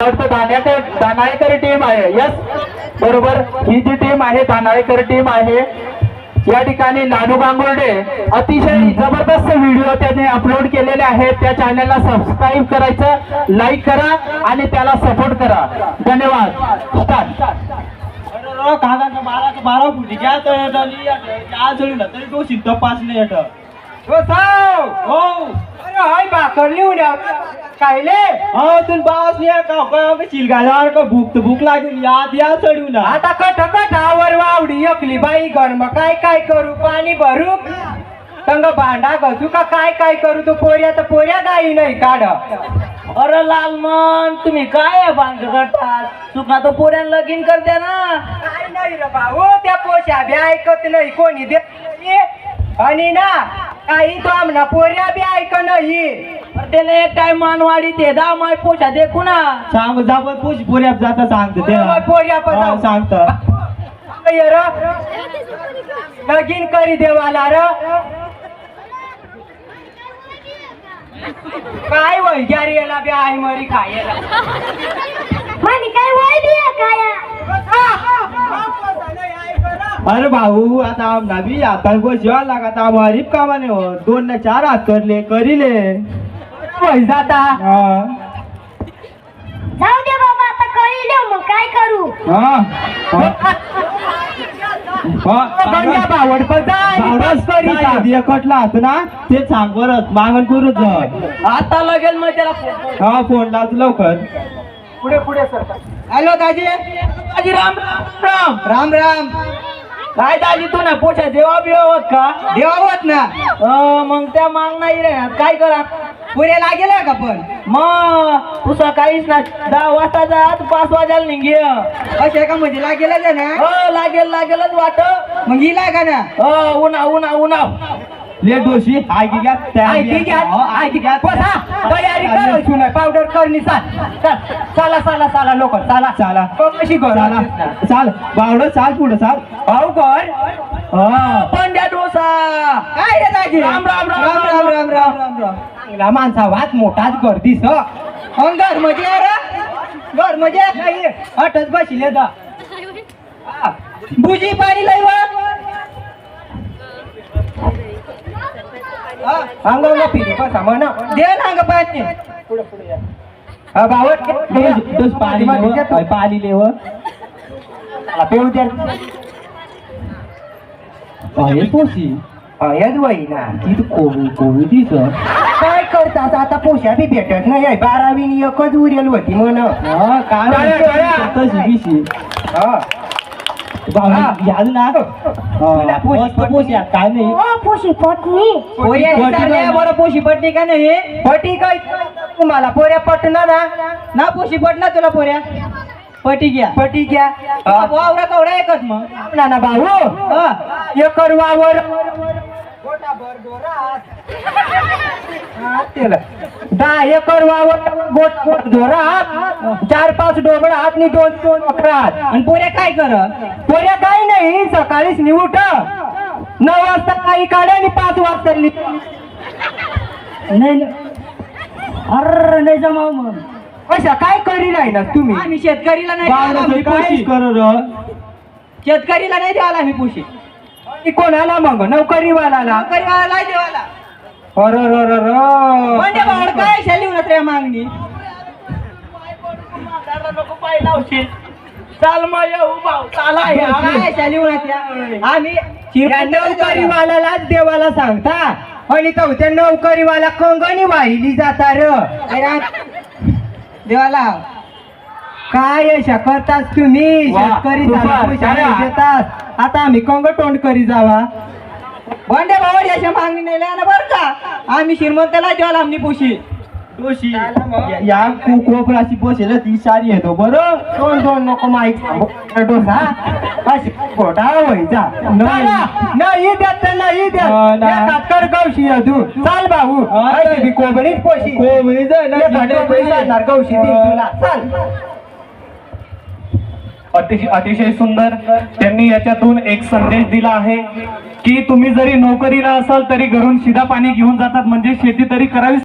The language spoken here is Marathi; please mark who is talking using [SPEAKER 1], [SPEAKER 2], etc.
[SPEAKER 1] तानाळेकर टीम आहे. यस बरोबर. ही जी टीम आहे तानाळेकर टीम आहे. या ठिकाणी नानू गांगुर्डे अतिशय जबरदस्त व्हिडिओ त्याने अपलोड केलेले आहेत. त्या चॅनलला सबस्क्राईब करायचं लाईक करा आणि त्याला सपोर्ट करा. धन्यवाद.
[SPEAKER 2] बारा बारा फुटी घ्या तरी तो शिंत पाच नाही हो
[SPEAKER 3] हाय भाकर या कायले?
[SPEAKER 2] हो तुला बास नाही का? का चिलगाला का भूक तर भूक लागून याद या चढू ना
[SPEAKER 3] आता कट कटावर वावडी एकली बाई गरम काय काय करू? पाणी भरू? संग भांडा घसू का? काय काय करू? तू पोऱ्या तर पोऱ्या गाई नाही काढ.
[SPEAKER 4] अरे लालमन तुम्ही काय भांग करतात? चुका तो पोऱ्यान लगीन करते ना.
[SPEAKER 3] काय नाही रे भाऊ त्या पोशा बी ऐकत नाही कोणी देत नाही. आणि ना काही तो आमना पोऱ्या बी ऐक नाही.
[SPEAKER 4] त्याला एक टाइम मानवाडी ते दा माय पोछा देखू ना
[SPEAKER 2] सांग जाबर पुश पुऱ्या जाता सांगते ते
[SPEAKER 3] बरोबर, पोऱ्या पण
[SPEAKER 2] हो, सांगत.
[SPEAKER 3] लगीन करी देवाला र. काय वय ग्यारी याला बी आई मरी खायला.
[SPEAKER 5] म्हणे काय वय काय?
[SPEAKER 2] अरे भाऊ आता आमना बी आता बसवा लागत आम्हाला कामाने हो. दोन ना चार हात करले करीले.
[SPEAKER 3] वय जाता.
[SPEAKER 2] हा.
[SPEAKER 5] जाऊ दे बाबा आता कळले मग काय करू?
[SPEAKER 2] हा.
[SPEAKER 3] पण करी
[SPEAKER 2] करी हात ना ते सांग परत मागण करूच जा.
[SPEAKER 4] आता लगेल मग त्याला.
[SPEAKER 2] हा फोन लावतो लवकर.
[SPEAKER 3] पुढे पुढे सर.
[SPEAKER 2] हॅलो दाजी.
[SPEAKER 4] दाजी राम राम
[SPEAKER 2] राम. राम
[SPEAKER 4] काय दाजी तू ना पोछा देवा बिवा होत का?
[SPEAKER 2] देवावत ना?
[SPEAKER 4] अं, मग त्या माग नाही रे. काय करा?
[SPEAKER 2] पुऱ्या लागेल का पण?
[SPEAKER 4] मग तू सकाळीच ना दहा वाजता जात पाच वाजायला निघे
[SPEAKER 2] असे का म्हणजे? लागेल ना?
[SPEAKER 4] हो लागेल लागेलच वाट.
[SPEAKER 2] मग ही लागा ना.
[SPEAKER 4] हो उन्हा उन्हा उन्हा.
[SPEAKER 2] ले दोषी ऐकी घ्या
[SPEAKER 3] ऐकी घ्या. ऐकी घ्या. बसा. तयारी करायची नाही पावडर करणी चाल चल चला चला लोक चला
[SPEAKER 2] चाला
[SPEAKER 3] कशी
[SPEAKER 2] चाला
[SPEAKER 3] कर
[SPEAKER 2] चाल बावड चाल पुढं चाल
[SPEAKER 3] भाऊ कर
[SPEAKER 4] पंड्या डोसा.
[SPEAKER 3] काय रे दाजी?
[SPEAKER 4] राम, राम, राम,
[SPEAKER 3] राम राम. राम राम राम. चांगला माणसा वाच मोठाच गर्दीस. घर म्हणजे घर म्हणजे काही हटच बसले दा. बुजी पाणी लय फिरी दे ना अंग पाणी. पुढे पुढे या. हा भावट
[SPEAKER 2] दोष पाणी लेव पाणी लेव
[SPEAKER 3] पेऊ द्या ना.
[SPEAKER 2] कोवी कोवी दिस
[SPEAKER 3] करतात आता पोशा बी भेटत नाही. बारावी एकच उरेल होती म्हण.
[SPEAKER 2] हा
[SPEAKER 3] हा.
[SPEAKER 2] याद ना
[SPEAKER 3] पोशी
[SPEAKER 2] काय नाही.
[SPEAKER 5] ओ पुशी पत्नी
[SPEAKER 3] पोऱ्या
[SPEAKER 2] पटी
[SPEAKER 3] विचारल्या
[SPEAKER 2] नाही.
[SPEAKER 3] बरं पोशी पटली का नाही? पटी काय? तुम्हाला पोऱ्या पटणार ना?
[SPEAKER 4] ना पोशी पडणार तुला पोऱ्या? पटी घ्या.
[SPEAKER 3] पटी घ्या.
[SPEAKER 4] वावरा कवडा एकच मग.
[SPEAKER 3] ना ना भाऊ.
[SPEAKER 4] हा.
[SPEAKER 3] एकर वावर. दहा एकर वावर चार पाच डोबळ हात नि दोन दोन अकरात
[SPEAKER 4] आणि पोऱ्या काय कर?
[SPEAKER 3] पोऱ्या काही नाही. सकाळीच निवट नऊ वाजता काही काढे आणि पाच वाजता नि-
[SPEAKER 4] नाही अरे नाही जमाव मग
[SPEAKER 3] अशा काय करी नाही ना तुम्ही?
[SPEAKER 4] आम्ही शेतकरीला नाही
[SPEAKER 2] काय
[SPEAKER 4] शेतकरीला नाही द्यायला आम्ही पोशी
[SPEAKER 3] आणि कोणाला मग? नोकरीवाला
[SPEAKER 4] देवाला.
[SPEAKER 3] अर
[SPEAKER 4] म्हणजे भावड काय शाली होणार रे मागणी? चाल मग येऊ भाऊ चाला काय शाली होणार आम्ही
[SPEAKER 3] नोकरीवाल्यालाच देवाला. सांगता आणि तो त्या नोकरीवाला कंगणी वाहिली जाता र.
[SPEAKER 4] देवाला.
[SPEAKER 3] काय अशा करतात तुम्ही?
[SPEAKER 2] वा,
[SPEAKER 3] शेतकरी झाला,
[SPEAKER 2] छान.
[SPEAKER 3] नाही देतात आता आम्ही कंग तोंड करी जावा.
[SPEAKER 4] बंडे भाऊ याच्या मागणी नाही ना बरं का? आम्ही श्रीमंताला द्यायला आम्ही पोशी.
[SPEAKER 2] दोषी या- या बसेल ती सारी येतो. बरं?
[SPEAKER 3] दोन दोन नको माहीत डोसा अशी खोटा व्हायचा नाही देत तर नाही देत
[SPEAKER 2] हो ना.
[SPEAKER 3] एकात कर गवशी तू. चाल भाऊ.
[SPEAKER 2] हा,
[SPEAKER 3] अशी बी कोंबडीच पोशी.
[SPEAKER 2] कोंबडी जर ना
[SPEAKER 3] गवशी देईन तुला. चाल.
[SPEAKER 1] अतिशय अतिशय सुंदर. त्यांनी याच्यातून एक संदेश दिला आहे की तुम्ही जरी नोकरीला असाल तरी घरून शिधा पाणी घेऊन जातात म्हणजे शेती तरी करावी